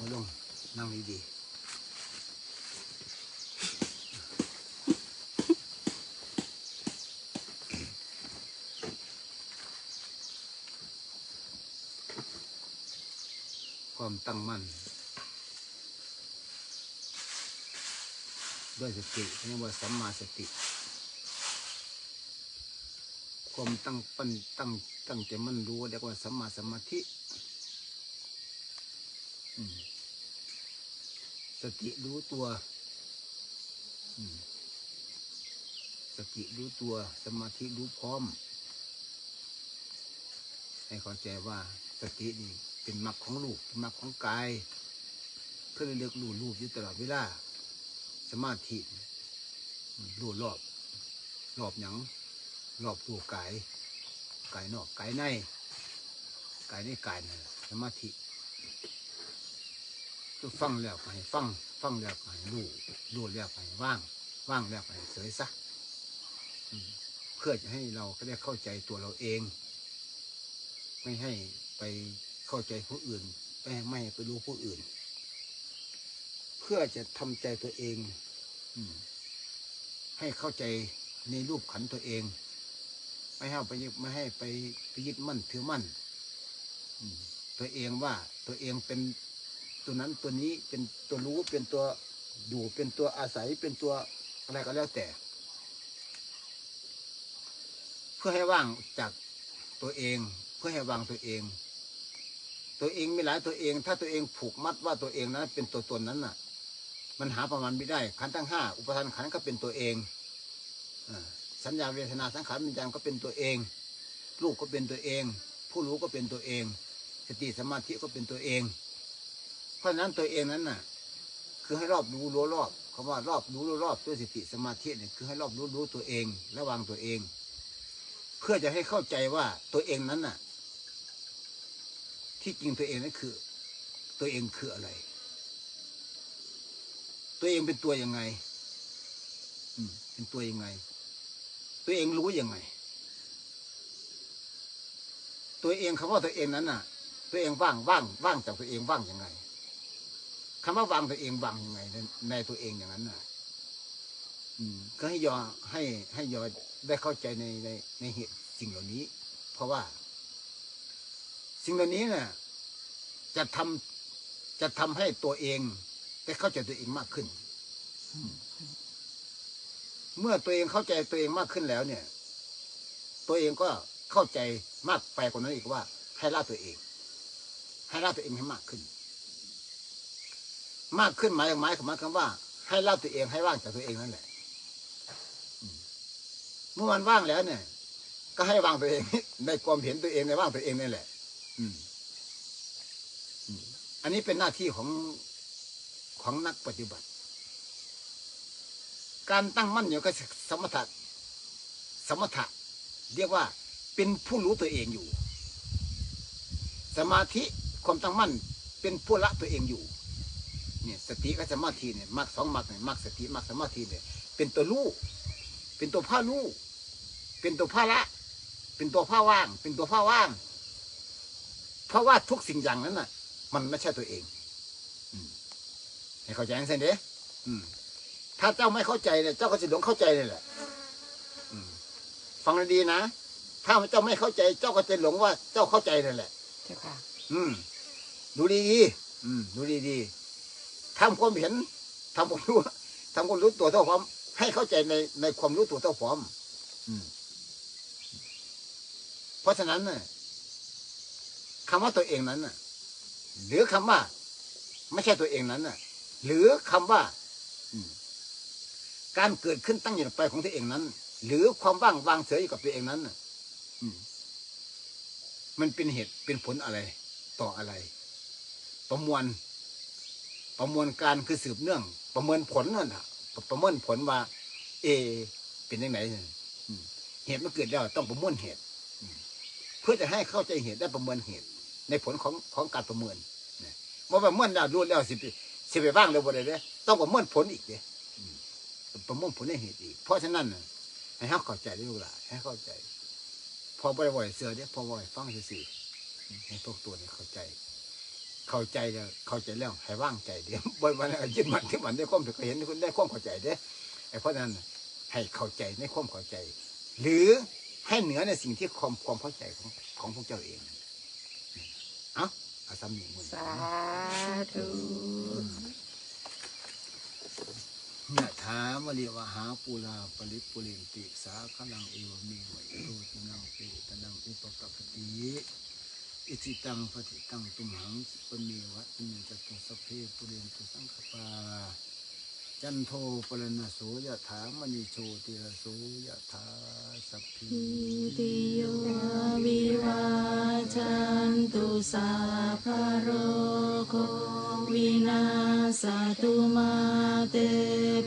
เอาลงนั่งดีๆความตั้งมั่นด้วยสติเรียกว่าสัมมาสติ ความตั้งปั้นตั้งตั้งใจมั่นรู้เรียกว่าสัมมาสมาธิอืม สติรู้ตัวสติรู้ตัว สมาธิรู้พร้อม ให้เข้าใจว่าสตินี่เป็นมรรคของลูกเป็นมรรคของกาย เพื่อเลือกรูรูปอยู่ตลอดเวลาสมาธิรู้รอบรอบหยังรอบตัวกายกายนอกกายในกายในกายนั่นแหละสมาธิ ฟังแล้วก็ให้ฟังฟังแล้วก็ให้รู้รู้แล้วก็ให้ว่าง ว่างแล้วก็ให้เสยซะเพื่อจะให้เราก็ได้เข้าใจตัวเราเอง ไม่ให้ไปเข้าใจผู้อื่นไม่ไม่ไปรู้ผู้อื่น เพื่อจะทำใจตัวเองอให้เข้าใจในรูปขันตัวเอง ไม่ให้ไปยึดไม่ให้ไปไปยึดมั่นถือมั่นตัวเองว่าตัวเองเป็น ตัวนั้นตัวนี้เป็นตัวรู้เป็นตัวอยู่เป็นตัวอาศัยเป็นตัวอะไรก็แล้วแต่ เพื่อให้ว่างจากตัวเอง เพื่อให้วางตัวเอง ตัวเองมีหลายตัวเอง ถ้าตัวเองผูกมัดว่าตัวเองนั้นเป็นตัวตนนั้นน่ะ มันหาประมาณไม่ได้ขันทั้งห้าอุปทานขันก็เป็นตัวเองอสัญญาเวทนาสังขารวิญญาณก็เป็นตัวเอง ลูกก็เป็นตัวเอง ผู้รู้ก็เป็นตัวเอง สติสมาธิก็เป็นตัวเอง เพราะนั้นตัวเองนั้นน่ะ คือให้รอบรู้รู้รอบคำว่ารอบรู้รู้รอบด้วยสติสมาธิเนี่ยคือให้รอบรู้รู้ตัวเอง ระวังตัวเอง เพื่อจะให้เข้าใจว่าตัวเองนั้นน่ะ ที่จริงตัวเองนั้นคือ ตัวเองคืออะไร ตัวเองเป็นตัวยังไงอืมเป็นตัวยังไง ตัวเองรู้ยังไง ตัวเองคำว่าตัวเองนั้นน่ะ ตัวเองว่างว่างว่างจากตัวเองว่างยังไง คำว่าวางตัวเองวางยังไงในในตัวเองอย่างนั้นน่ะ อืม ก็ให้ยอให้ให้ยอได้เข้าใจในในในเหตุสิ่งเหล่านี้ เพราะว่า สิ่งเหล่านี้น่ะ จะทำจะทำให้ตัวเองได้เข้าใจตัวเองมากขึ้น เมื่อตัวเองเข้าใจตัวเองมากขึ้นแล้ว เนี่ย ตัวเองก็เข้าใจมากไปกว่านั้นอีกว่า ให้ละตัวเอง ให้ละตัวเองให้มากขึ้น มากขึ้นหมายหมายหมายคำว่า ให้ละตัวเองให้ว่างจากตัวเองนั่นแหละเมื่อมันว่างแล้วเนี่ย ก็ให้วางตัวเอง ในความเห็นตัวเองในว่างตัวเองนั่นแหละอืมอืมอันนี้เป็นหน้าที่ของของนักปฏิบัติ การตั้งมั่นอยู่กับสมถะสมถะ เรียกว่า เป็นผู้รู้ตัวเองอยู่ สมาธิความตั้งมั่น เป็นผู้ละตัวเองอยู่ เนี่ยสติกับสมาธิเนี่ยมักสองมักเนี่ยมักสติมักสมาธิเนี่ยเป็นตัวรู้เป็นตัวผ้ารู้เป็นตัวผ้าละ เป็นตัวผ้าว่าง เป็นตัวผ้าว่าง เพราะว่าทุกสิ่งอย่างนั้นน่ะ มันไม่ใช่ตัวเองอืมให้เข้าใจอย่างเส้นเด้อืมถ้าเจ้าไม่เข้าใจเนี่ยเจ้าก็จะหลงเข้าใจเลยแหละอืมฟังให้ดีนะ ถ้าเจ้าไม่เข้าใจ เจ้าก็จะหลงว่า เจ้าเข้าใจนั่นแหละ เจ้าค่ะ อืม ดูดีดีๆอืม ดูดีดีๆ ทำความเห็นทำความรู้ทำความรู้ตัวเท่าพร้อมให้เข้าใจในในความรู้ตัวเท่าพร้อมเพราะฉะนั้นน่ะคำว่าตัวเองนั้นน่ะ หรือคำว่า ไม่ใช่ตัวเองนั้นน่ะ หรือคำว่าการเกิดขึ้นตั้งอยู่ไปของตัวเองนั้น หรือความว่างวางเฉยอยู่กับตัวเองนั้นน่ะมันเป็นเหตุเป็นผลอะไร ต่ออะไร ประมวล ประมวลการคือสืบเนื่อง ประเมินผลนั่นแหะประเมินผลว่า เอ เป็นยังไงเนี่ยอืมเหตุมันเกิดแล้วต้องประมวลเหตุ เพื่อจะให้เข้าใจเหตุได้ประเมินเหตุ ในผลของของการประเมินนะว่าประเมินแล้วรู้แล้วสิไปสิไปบ้างเลยบ่ได้เด้ต้องประเมินผลอีกเด้อืมประเมินผลในเหตุอีก เพราะฉะนั้นให้เขาเข้าใจได้ลูกหลานให้เข้าใจ พอบ่ได้บ่อยเสือเด้พอบ่อยฟังซื่อให้พวกตัวนี้เข้าใจ เข้าใจแล้วเข้าใจแล้วให้ว่างใจเดียวบ่มันยึดมันที่มันได้ความถูกเห็นคุณได้ความเข้าใจเด้ไอ้เพราะฉะนั้นให้เข้าใจในความเข้าใจ หรือให้เหนือในสิ่งที่ความความเข้าใจของของพวกเจ้าเองเอ้าอาสามีมึงสาธุเนี่ยถามวลีวหาปูลาปริปุเรนติสาขลังเอวเมวะโรตินังเปตนังอุปกปปติ อิจิตังปฏิตังตุมหังปเมวะอิเมจตุสเพปุเรนตุสังคปาจันโทปรณโสยถามณีโชติระโสยะถาสัพพิติโยวิวาจันตุสาพะโรโควินาสตุมาเต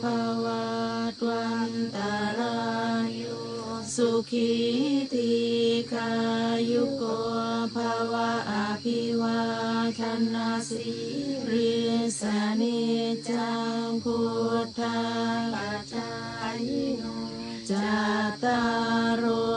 ภวัตวันตารายโยสุขีติกายุโกภาทนาสีริสานิจังพุทธาปัจจายโนจัตตารโ